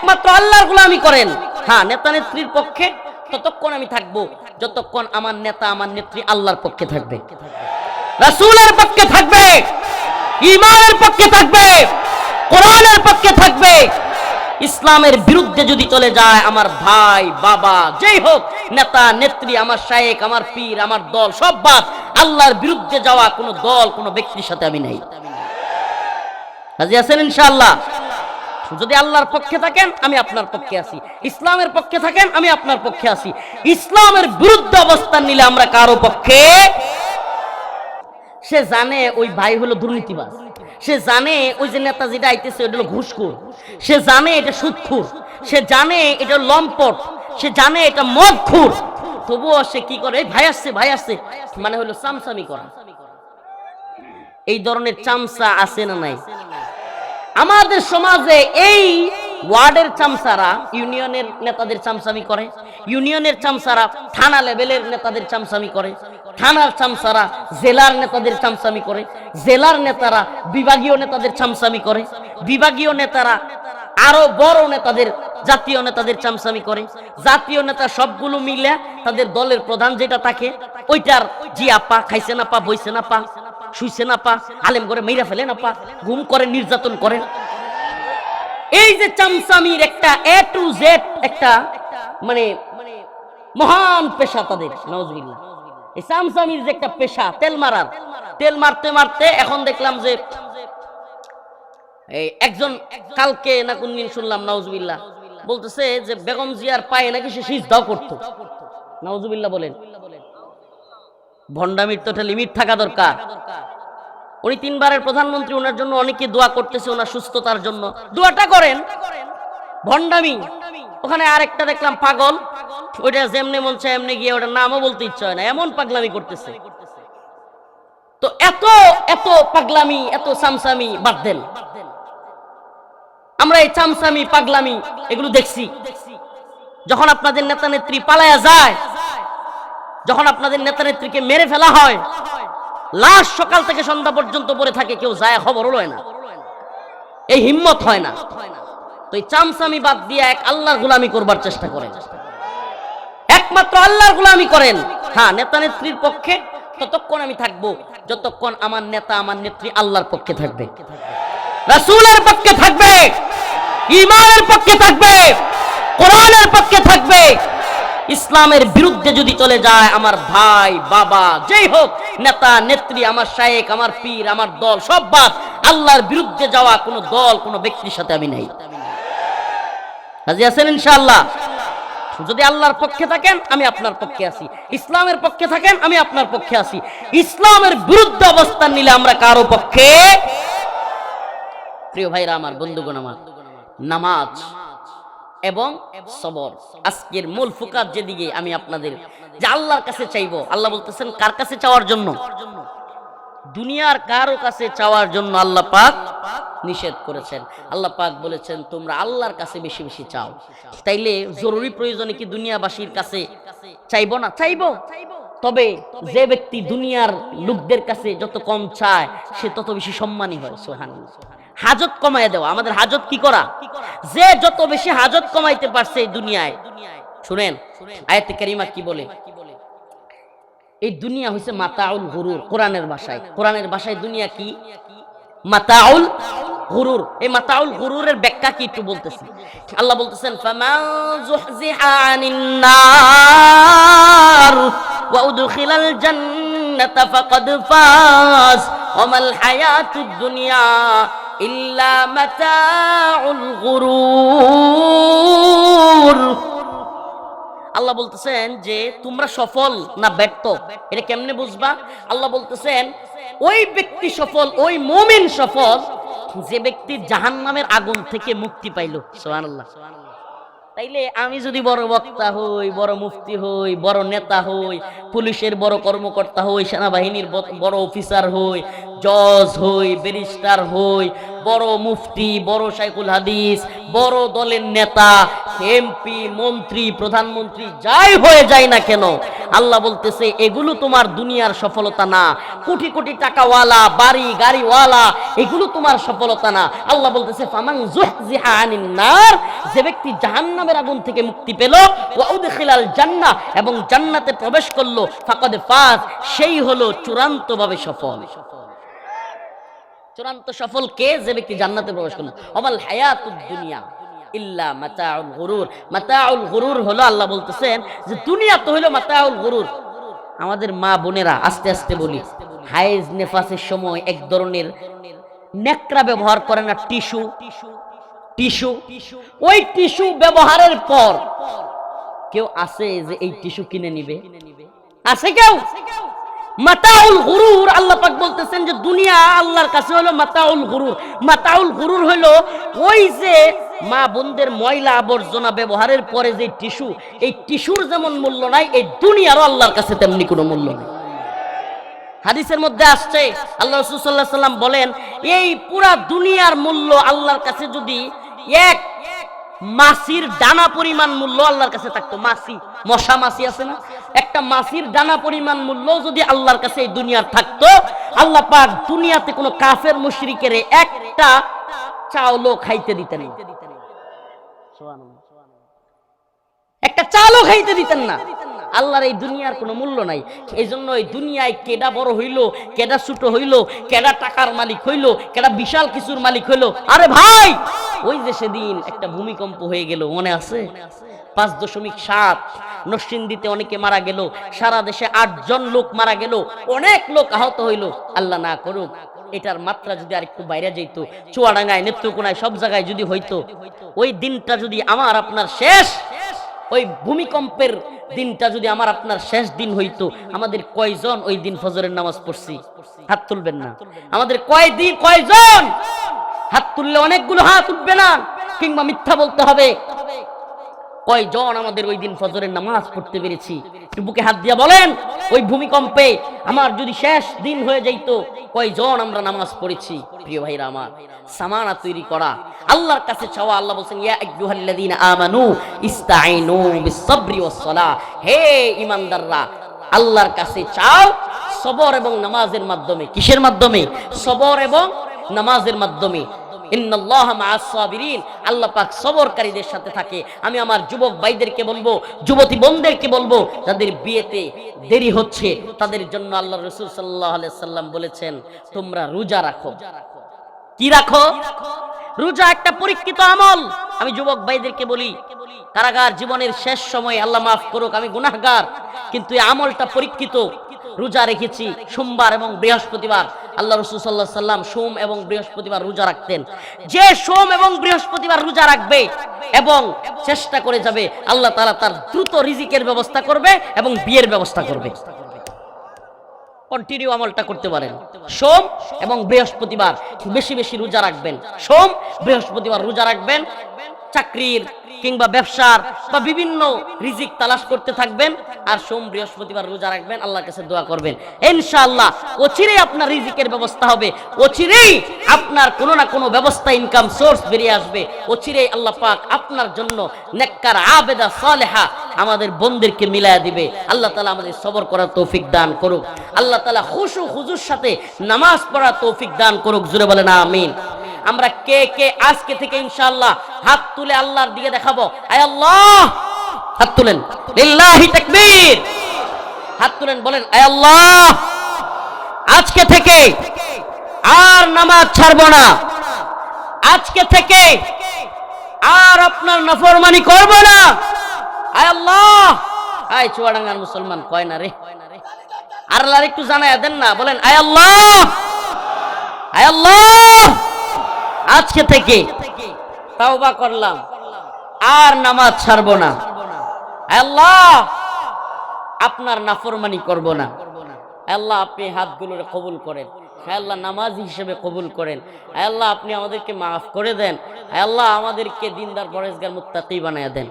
একমাত্র আল্লাহর গোলামি করেন। হ্যাঁ নেতা নেত্রীর পক্ষে ততক্ষণ আমি থাকব। যতক্ষণ আমার নেতা, আমার নেত্রী আল্লাহর পক্ষে থাকবে। রাসূলের পক্ষে থাকবে। ইমানের পক্ষে থাকবে। কোরআনের পক্ষে থাকবে। ইসলামের বিরুদ্ধে যদি চলে যায়, আমার ভাই, বাবা, যেই হোক, নেতা, নেত্রী, আমার শায়েক, আমার পীর, আমার দল, সব বাদ। আল্লাহর বিরুদ্ধে যাওয়া কোনো দল, কোনো ব্যক্তির সাথে আমি নাই। রাজি আছেন ইনশাআল্লাহ? যদি আল্লাহর পক্ষে থাকেন, আমি আপনার পক্ষে আছি। ইসলামের পক্ষে থাকেন, আমি আপনার পক্ষে আছি। ইসলামের বিরুদ্ধে অবস্থান নিলে আমরা কারও পক্ষে? সে জানে ওই ভাই হলো দুর্নীতিবাজ। সে জানে ওই যে নেতা যেটা আইতেছে ওটা হলো ঘুষখোর। সে জানে এটা সুদখোর। সে জানে এটা লম্পট। সে জানে এটা মদখোর। তবুও সে কি করে? ভাই আসছে ভাই আসছে। মানে হলো চামচামি করা। এই ধরনের চামচা আছে না নাই? আমাদের সমাজে এই ওয়ার্ডের চামচারা, ইউনিয়নের নেতাদের চামচামি করে, ইউনিয়নের চামচারা, থানা লেভেলের নেতাদের চামচামি করে, থানার চামচারা, জেলার নেতাদের চামচামি করে, জেলার নেতারা বিভাগীয় নেতাদের চামচামি করে, বিভাগীয় নেতারা আরও বড় নেতাদের, জাতীয় নেতাদের চামচামি করে, জাতীয় নেতা সবগুলো মিলে তাদের দলের প্রধান যেটা থাকে, ওইটার জি আপা পা বইছে না পা শুইছে না পা, আলেম করে মেইরা ফেলে না পা গুম করে, নির্যাতন করেন এই যে চামচামির একটা এ টু জেড একটা মানে মহান পেশা তাদের নজবিল্লা এই চামচামির যে একটা পেশা, তেল মারার, তেল মারতে মারতে এখন দেখলাম যে এই একজন কালকে না কোন দিন শুনলাম নওজবিল্লা বলতেছে যে বেগম জিয়ার পায়ে নাকি সে সিজদাও করতো। নওজবিল্লা বলেন ভণ্ডামির তো একটা লিমিট থাকা দরকার। উনি তিনবারের প্রধানমন্ত্রী ওনার জন্য অনেকে দোয়া করতেছে ওনার সুস্থতার জন্য। দোয়াটা করেন। ভণ্ডামি। ওখানে আরেকটা দেখলাম পাগল। ওইটা যেমনে মন চায় এমনি গিয়ে ওটার নামও বলতে ইচ্ছা হয় না। এমন পাগলামি করতেছে। তো এত এত পাগলামি, এত সামসামি বাদ দেন। আমরা এই চামচামি পাগলামি এগুলো দেখছি। যখন আপনাদের নেতা নেত্রী পালায়া যায় যখন আপনাদের নেতা নেত্রীকে মেরে ফেলা হয়, লাশ সকাল থেকে সন্ধ্যা পর্যন্ত পড়ে থাকে, কেউ যায় খবর লয় না। এই হিম্মত হয় না। তো এই চামচামি বাদ দিয়ে এক আল্লাহর গোলামি করবার চেষ্টা করেন। একমাত্র আল্লাহর গোলামি করেন। হ্যাঁ নেতা নেত্রীর পক্ষে ততক্ষণ আমি থাকব, যতক্ষণ আমার নেতা, আমার নেত্রী আল্লাহর পক্ষে থাকবে। রাসূলের পক্ষে থাকবে ইমানের পক্ষে থাকবে, কোরআনের পক্ষে থাকবে। ইসলামের বিরুদ্ধে যদি চলে যায়, আমার ভাই, বাবা, যেই হোক, নেতা, নেত্রী, আমার শায়েক, আমার পীর, আমার দল, সব বাদ। আল্লাহর বিরুদ্ধে যাওয়া কোনো দল, কোনো ব্যক্তির সাথে আমি নাই। আছেন ইনশাআল্লাহ? যদি আল্লাহর পক্ষে থাকেন, আমি আপনার পক্ষে আছি। ইসলামের পক্ষে থাকেন, আমি আপনার পক্ষে আছি। ইসলামের বিরুদ্ধে অবস্থান নিলে আমরা কারও পক্ষে? প্রিয় ভাইরা, আমার বন্ধুগণ, আমার নামাজ এবং সবর। আজকের মূল ফুকার যেদিকে আমি আপনাদের যে আল্লাহর কাছে চাইব। আল্লাহ বলতেছেন, কার কাছে চাওয়ার জন্য? দুনিয়ার কারও কাছে চাওয়ার জন্য আল্লাহ পাক নিষেধ করেছেন। আল্লাহ পাক বলেছেন, তোমরা আল্লাহর কাছে বেশি বেশি চাও। তাইলে জরুরি প্রয়োজনে কি দুনিয়াবাসীর কাছে চাইব না? চাইব। তবে যে ব্যক্তি দুনিয়ার লোকদের কাছে যত কম চায়, সে তত বেশি সম্মানী হয় সোহান হাজত কমায় দেওয়া। আমাদের হাজত কি করা? যে যত বেশি হাজত কমাইতে পারছে এই দুনিয়ায়। শুনেন, আয়াতে কারিমা কি বলে? এই দুনিয়া হইছে মাতাউল গুরুর, কোরআনের ভাষায়। কোরআনের ভাষায় দুনিয়া কি? মাতাউল গুরুর। এই মাতাউল গুরুরের ব্যাখ্যা কি একটু বলতেছি। আল্লাহ বলতেছেন, ফামান যুহজিহা নার ওয়া উদখিলাল জান্নাতা ফাকাদ ফাজ, ওমাল হায়াতুদ দুনিয়া ইল্লা মাতাউল গুরুর। আল্লাহ বলতেছেন যে, তোমরা সফল না ব্যর্থ? এটা কেমনে বুঝবা? আল্লাহ বলতেছেন, ওই ব্যক্তি সফল, ওই মুমিন সফল, যে ব্যক্তি জাহান্নামের আগুন থেকে মুক্তি পাইল। সুবহানাল্লাহ। তাইলে আমি যদি বড় বক্তা হই, বড় মুফতি হই, বড় নেতা হই, পুলিশের বড় কর্মকর্তা হই, সেনাবাহিনীর বড় অফিসার হই জজ হই, ব্যারিস্টার হই, বড় মুফতি, বড় শাইকুল হাদিস, বড় দলের নেতা এমপি মন্ত্রী, প্রধানমন্ত্রী, যাই হয়ে যায় না কেন? আল্লাহ বলতেছে, এগুলো তোমার দুনিয়ার সফলতা না। কোটি কোটি টাকাওয়ালা, বাড়ি, গাড়িওয়ালা, এগুলো তোমার সফলতা না। আল্লাহ বলতেছে, ফামান জুহজিহা আনিন নার যে ব্যক্তি জাহান্নামের আগুন থেকে মুক্তি পেল ওয়াউদখিলাল জান্নাহ, এবং জান্নাতে প্রবেশ করল, ফাকাদ ফাজ সেই হলো চূড়ান্তভাবে সফল সফল। চূড়ান্ত সফল কে যে ব্যক্তি জান্নাতে প্রবেশ করল? অমাল হায়াতুদ দুনিয়া ইল্লা মাতাউল গুরুর। মাতাউল গুরুর হলো আল্লাহ বলতেছেন যে, দুনিয়া তো হলো মাতাউল গুরুর। আমাদের মা বোনেরা আস্তে আস্তে বলি হাইজ নেফাসের সময় এক ধরনের নেকড়া ব্যবহার করে না, টিস্যু? টিস্যু? ওই টিস্যু ব্যবহারের পর কেউ আছে যে এই টিস্যু কিনে নিবে? আছে কেউ? মাতাউল গুরুর, আল্লাহ পাক বলতেছেন যে দুনিয়া আল্লাহর কাছে হলো মাতাউল গুরুর। মাতাউল গুরুর হলো ওই যে মা বোনদের ময়লা আবর্জনা ব্যবহারের পরে যে টিস্যু, এই টিস্যুর যেমন মূল্য নাই, এই দুনিয়ারও আল্লাহর কাছে তেমনি কোনো মূল্য নেই। হাদিসের মধ্যে আসছে, আল্লাহ রসুল্লাহ সাল্লাম বলেন, এই পুরা দুনিয়ার মূল্য আল্লাহর কাছে যদি এক মাসির ডানা পরিমাণ মূল্য আল্লাহর কাছে থাকতো। মাসি, মশা মাসি আছে না? একটা মাসির ডানা পরিমাণ মূল্য যদি আল্লাহর কাছে এই দুনিয়ার থাকতো, আল্লাহ পাক দুনিয়াতে কোনো কাফের মুশরিকের একটা চাউলও খাইতে দিতেন না। একটা চালও খাইতে দিতেন না। আল্লাহর এই দুনিয়ার কোনো মূল্য নাই। এই জন্য এই দুনিয়ায় কেডা বড় হইল, কেডা ছোট হইল, কেডা টাকার মালিক হইল, কেডা বিশাল কিছুর মালিক হইল। আরে ভাই! ওই যে সেদিন একটা ভূমিকম্প হয়ে গেল, মনে আছে? পাঁচ দশমিক সাত। নরসিংদীতে অনেকে মারা গেল, সারা দেশে আটজন লোক মারা গেল, অনেক লোক আহত হইল। আল্লাহ না করুক, এটার মাত্রা যদি আর একটু বাইরে যেত চুয়াডাঙ্গায়, নেত্রকোনায়, সব জায়গায় যদি হইতো, ওই দিনটা যদি আমার আপনার শেষ, ওই ভূমিকম্পের দিনটা যদি আমার আপনার শেষ দিন হইতো, আমাদের কয়জন ওই দিন ফজরের নামাজ পড়ছি? হাত তুলবেন না। আমাদের কয় দিন, কয়জন? হাত তুললে অনেকগুলো হাত উঠবে না, কিংবা মিথ্যা বলতে হবে। কয়জন আমাদের ওই দিন ফজরের নামাজ পড়তে পেরেছি? বুকে হাত দিয়া বলেন, ওই ভূমিকম্পে আমার যদি শেষ দিন হয়ে যাইতো, কয়জন আমরা নামাজ পড়েছি? প্রিয় ভাইরা আমার, সামানা তৈরি করা, আল্লাহর কাছে চাওয়া, আল্লাহ বলছেন, ইয়া আইয়ুহাল্লাযীনা আমানু ইস্তাঈনু বিস-সাবরি ওয়াস-সালাহ। হে ঈমানদাররা, আল্লাহর কাছে চাও, সবর এবং নামাজের মাধ্যমে, কিসের মাধ্যমে? সবর এবং নামাজের মাধ্যমে। আল্লাহ পাক সবরকারীদের সাথে থাকে। আমি আমার যুবক ভাইদেরকে বলব, যুবতী বোনদেরকে বলব, যাদের বিয়েতে দেরি হচ্ছে, তাদের জন্য আল্লাহ সাল্লাম বলেছেন, তোমরা রোজা রাখো। কি রাখো? রোজা একটা পরীক্ষিত আমল। আমি যুবক ভাইদেরকে বলি, কারাগার জীবনের শেষ সময় আল্লাহ মাফ করুক, আমি গুনাহগার। কিন্তু এই আমলটা পরীক্ষিত। রোজা রেখেছি সোমবার এবং বৃহস্পতিবার। আল্লাহ রসুল সাল্লাহ সাল্লাম সোম এবং বৃহস্পতিবার রোজা রাখতেন। যে সোম এবং বৃহস্পতিবার রোজা রাখবে এবং চেষ্টা করে যাবে, আল্লাহ তাআলা তার দ্রুত রিজিকের ব্যবস্থা করবে এবং বিয়ের ব্যবস্থা করবে। কন্টিনিউ আমলটা করতে পারেন। সোম এবং বৃহস্পতিবার বেশি বেশি রোজা রাখবেন। সোম, বৃহস্পতিবার রোজা রাখবেন। চাকরির কিংবা ব্যবসার বা বিভিন্ন রিজিক তালাশ করতে থাকবেন আর সোম বৃহস্পতিবার রোজা রাখবেন, আল্লাহর কাছে দোয়া করবেন। ইনশাআল্লাহ অচিরেই আপনার রিজিকের ব্যবস্থা হবে, অচিরেই আপনার কোনো না কোনো ব্যবস্থা ইনকাম সোর্স বেরিয়ে আসবে, অচিরেই আল্লাহ পাক আপনার জন্য নেককার, আবেদা, সালেহা আমাদের বোনদেরকে মিলায়া দিবে। আল্লাহ তালা আমাদের সবর করার তৌফিক দান করুক। আল্লাহ তালা খুশু খুজুর সাথে নামাজ পড়ার তৌফিক দান করুক জুড়ে বলে না আমিন। আমরা কে কে, আজকে থেকে ইনশাআল্লাহ হাত তুলে আল্লাহর দিকে দেখাবো। আয় আল্লাহ! হাত তুলেন। লিল্লাহি তাকবীর! হাত তুলেন, বলেন, আয় আল্লাহ! আজকে থেকে আর নামাজ ছাড়বো না। আজকে থেকে আর আপনার নফরমানি করব না। আয় আল্লাহ! আয় চুয়াডাঙ্গার মুসলমান, কয় না রে? আর একটু জানায় দেন না, বলেন, আয় আল্লাহ! আয় আল্লাহ! আজকে থেকে তাওবা করলাম। আর নামাজ ছাড়ব না। আল্লাহ, আপনার নাফরমানি করব না। আল্লাহ, আপনি হাতগুলো কবুল করেন। আল্লাহ, নামাজ হিসেবে কবুল করেন। আল্লাহ, আপনি আমাদেরকে মাফ করে দেন। আল্লাহ, আমাদেরকে দিনদার পরেজগার মুত্তাকি বানায় দেন।